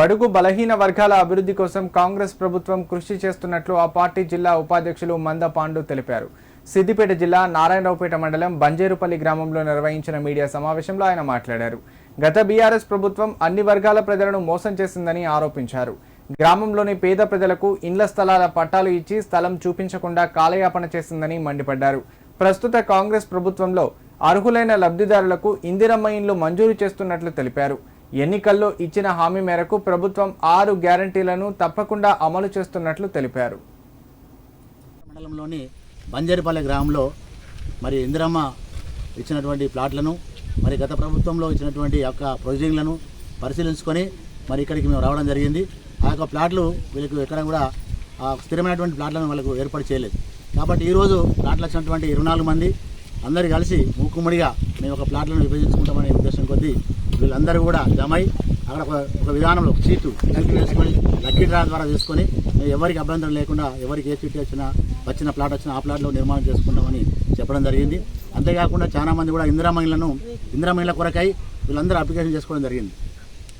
బడుగు బలహీన వర్గాల అభివృద్ధి కోసం కాంగ్రెస్ ప్రభుత్వం కృషి చేస్తున్నట్లు ఆ పార్టీ జిల్లా ఉపాధ్యక్షులు మంద పాండు తెలిపారు. సిద్దిపేట జిల్లా నారాయణరావుపేట మండలం బంజేరుపల్లి గ్రామంలో నిర్వహించిన మీడియా సమావేశంలో ఆయన మాట్లాడారు. గత బీఆర్ఎస్ ప్రభుత్వం అన్ని వర్గాల ప్రజలను మోసం చేసిందని ఆరోపించారు. గ్రామంలోని పేద ప్రజలకు ఇండ్ల స్థలాల పట్టాలు ఇచ్చి స్థలం చూపించకుండా కాలయాపన చేసిందని మండిపడ్డారు. ప్రస్తుత కాంగ్రెస్ ప్రభుత్వంలో అర్హులైన లబ్ధిదారులకు ఇందిరమ్మ ఇండ్లు మంజూరు చేస్తున్నట్లు తెలిపారు. ఎన్నికల్లో ఇచ్చిన హామీ మేరకు ప్రభుత్వం ఆరు గ్యారంటీలను తప్పకుండా అమలు చేస్తున్నట్లు తెలిపారు. మండలంలోని బంజేరుపల్లె గ్రామంలో మరి ఇందిరమ్మ ఇచ్చినటువంటి ప్లాట్లను మరి గత ప్రభుత్వంలో ఇచ్చినటువంటి యొక్క ప్రొసీడింగ్లను పరిశీలించుకొని మరి ఇక్కడికి మేము రావడం జరిగింది. ఆ యొక్క ప్లాట్లు వీళ్ళకి ఎక్కడ కూడా స్థిరమైనటువంటి ప్లాట్లను వాళ్ళకు ఏర్పాటు చేయలేదు. కాబట్టి ఈరోజు ప్లాట్లు వచ్చినటువంటి ఇరవై నాలుగు మంది అందరు కలిసి మూకుమ్మడిగా మేము ఒక ప్లాట్లను విభజించుకుంటామనే ఉద్దేశం కొద్దీ వీళ్ళందరూ కూడా జమై అక్కడ ఒక విధానంలో ఒక సీటు కలిపి వేసుకొని లక్కీ డ్రా ద్వారా తీసుకొని ఎవరికి అభ్యంతరం లేకుండా ఎవరికి ఏ సీట్ వచ్చినా వచ్చిన ప్లాట్ వచ్చినా ఆ ప్లాట్లో నిర్మాణం చేసుకుంటామని చెప్పడం జరిగింది. అంతేకాకుండా చాలామంది కూడా ఇందిరా మహిళలను ఇందిరా కొరకై వీళ్ళందరూ అప్లికేషన్ చేసుకోవడం జరిగింది.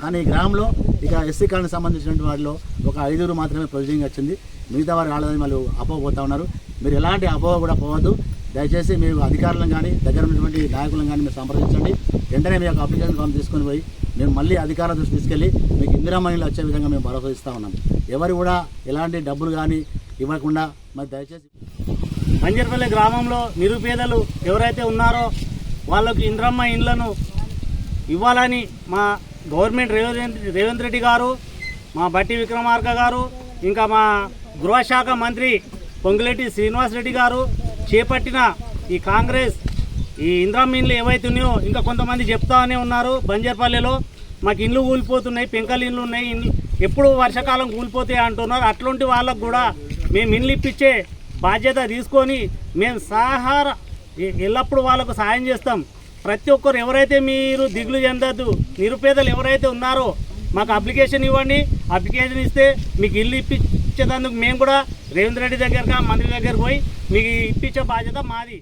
కానీ గ్రామంలో ఇక ఎస్సీ కాలనీకి సంబంధించినటువంటి వాటిలో ఒక ఐదుగురు మాత్రమే ప్రొసీజింగ్ వచ్చింది. మిగతా వారు రాలేదని వాళ్ళు అపోహ పోతా ఉన్నారు. మీరు ఎలాంటి అపోహ కూడా పోవద్దు. దయచేసి మీరు అధికారులను కానీ దగ్గర ఉన్నటువంటి నాయకులను కానీ మీరు సంప్రదించండి. వెంటనే మీ యొక్క అప్లికేషన్ ఫామ్ తీసుకొని పోయి మేము మళ్ళీ అధికారుల దృష్టి తీసుకెళ్ళి మీకు ఇందిరా మహిళలు వచ్చే విధంగా మేము భరోసా ఇస్తా ఉన్నాం. ఎవరు కూడా ఎలాంటి డబ్బులు కానీ ఇవ్వకుండా మరి దయచేసి మంజర్పల్లి గ్రామంలో నిరుపేదలు ఎవరైతే ఉన్నారో వాళ్ళకు ఇంద్రమ్మ ఇండ్లను ఇవ్వాలని మా గవర్నమెంట్ రేవంత్ రేవంత్ రెడ్డి గారు మా బట్టి విక్రమార్క గారు ఇంకా మా గృహశాఖ మంత్రి పొంగిరెడ్డి శ్రీనివాస్ రెడ్డి గారు చేపట్టిన ఈ కాంగ్రెస్ ఈ ఇంద్రమ్మ ఇండ్లు ఏవైతే ఉన్నాయో ఇంకా కొంతమంది చెప్తానే ఉన్నారు బంజర్పల్లెలో. మాకు ఇండ్లు కూలిపోతున్నాయి పెంకలు ఇండ్లు ఉన్నాయి ఎప్పుడు వర్షాకాలం కూలిపోతాయి అంటున్నారు. అట్లాంటి వాళ్ళకు కూడా మేము ఇండ్లు ఇప్పించే బాధ్యత తీసుకొని మేము సహార ఎల్లప్పుడూ వాళ్ళకు సాయం చేస్తాం. ప్రతి ఒక్కరు ఎవరైతే మీరు దిగులు చెందద్దు నిరుపేదలు ఎవరైతే ఉన్నారో మాకు అప్లికేషన్ ఇవ్వండి. అప్లికేషన్ ఇస్తే మీకు ఇల్లు ఇప్పించేందుకు మేము కూడా రేవంత్ రెడ్డి దగ్గరగా మంత్రి దగ్గర పోయి మీకు ఇప్పించే బాధ్యత మాది.